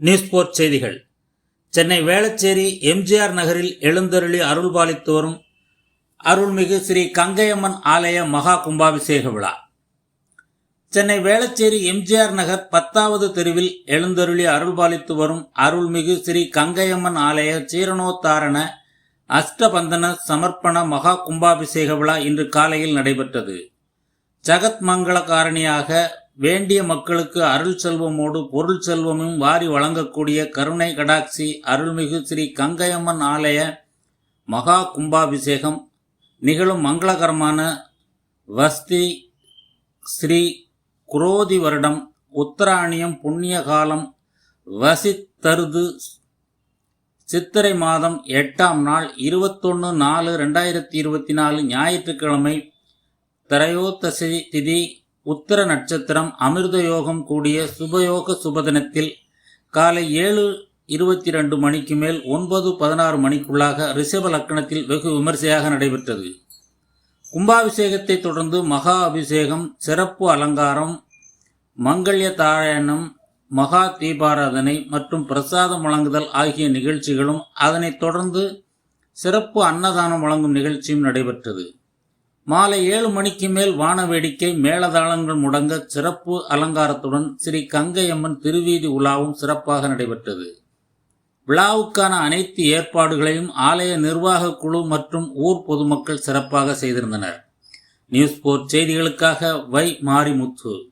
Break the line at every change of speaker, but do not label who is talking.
News board செய்திகள். சென்னை வேளச்சேரி எம்ஜிஆர் நகரில் எழுந்தருளி அருள்பாலித்து வரும் அருள்மிகு ஸ்ரீ கங்கையம்மன் ஆலய மகா கும்பாபிஷேக விழா. சென்னை வேளச்சேரி எம்ஜிஆர் நகர் பத்தாவது தெருவில் எழுந்தருளி அருள்பாலித்து வரும் அருள்மிகு ஸ்ரீ கங்கையம்மன் ஆலய சீரணோத்தாரண அஷ்டபந்தன சமர்ப்பண மகா கும்பாபிஷேக விழா இன்று காலையில் நடைபெற்றது. ஜகத் மங்களகாரணியாக வேண்டிய மக்களுக்கு அருள் செல்வமோடு பொருள் செல்வமும் வாரி வழங்கக்கூடிய கருணை கடாட்சி அருள்மிகு ஸ்ரீ கங்கையம்மன் ஆலய மகா கும்பாபிஷேகம் நிகழும் மங்களகரமான வஸ்தி ஸ்ரீ குரோதி வருடம் உத்தராணியம் புண்ணிய காலம் வசித்தருது சித்திரை மாதம் எட்டாம் நாள் இருபத்தொன்று நாலு ரெண்டாயிரத்தி இருபத்தி நாலு ஞாயிற்றுக்கிழமை திரையோதசி திதி உத்தர நட்சத்திரம் அமிர்த யோகம் கூடிய சுபயோக சுபதினத்தில் காலை ஏழு இருபத்தி ரெண்டு மணிக்கு மேல் ஒன்பது பதினாறு மணிக்குள்ளாக ரிஷப லக்கணத்தில் வெகு விமர்சையாக நடைபெற்றது. கும்பாபிஷேகத்தை தொடர்ந்து மகா அபிஷேகம் சிறப்பு அலங்காரம் மங்கள்ய தாராயணம் மகா தீபாராதனை மற்றும் பிரசாதம் வழங்குதல் ஆகிய நிகழ்ச்சிகளும் அதனைத் தொடர்ந்து சிறப்பு அன்னதானம் வழங்கும் நிகழ்ச்சியும் நடைபெற்றது. மாலை ஏழு மணிக்கு மேல் வான வேடிக்கை மேளதாளங்கள் முடங்க சிறப்பு அலங்காரத்துடன் ஸ்ரீ கங்கையம்மன் திருவீதி உலாவும் சிறப்பாக நடைபெற்றது. விழாவுக்கான அனைத்து ஏற்பாடுகளையும் ஆலய நிர்வாக குழு மற்றும் ஊர் பொதுமக்கள் சிறப்பாக செய்திருந்தனர். நியூஸ் போர்ட் செய்திகளுக்காக வை மாரிமுத்து.